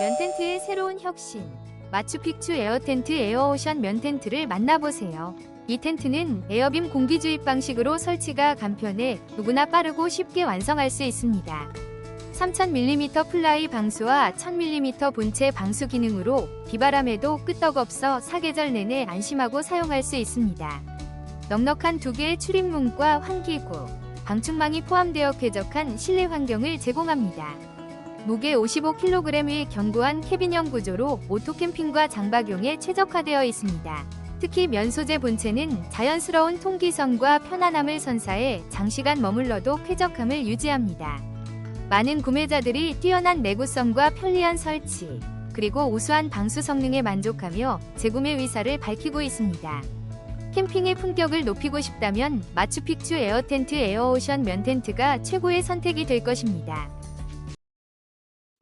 면텐트의 새로운 혁신. 마추픽추 에어텐트 에어오션 면텐트를 만나보세요. 이 텐트는 에어빔 공기 주입 방식으로 설치가 간편해 누구나 빠르고 쉽게 완성할 수 있습니다. 3000mm 플라이 방수와 1000mm 본체 방수 기능으로 비바람에도 끄떡없어 사계절 내내 안심하고 사용할 수 있습니다. 넉넉한 두 개의 출입문과 환기구, 방충망이 포함되어 쾌적한 실내 환경을 제공합니다. 무게 55kg의 견고한 캐빈형 구조로 오토 캠핑과 장박용에 최적화되어 있습니다. 특히 면 소재 본체는 자연스러운 통기성과 편안함을 선사해 장시간 머물러도 쾌적함을 유지합니다. 많은 구매자들이 뛰어난 내구성과 편리한 설치, 그리고 우수한 방수 성능에 만족하며 재구매 의사를 밝히고 있습니다. 캠핑의 품격을 높이고 싶다면 마추픽추 에어텐트 에어오션 면텐트가 최고의 선택이 될 것입니다.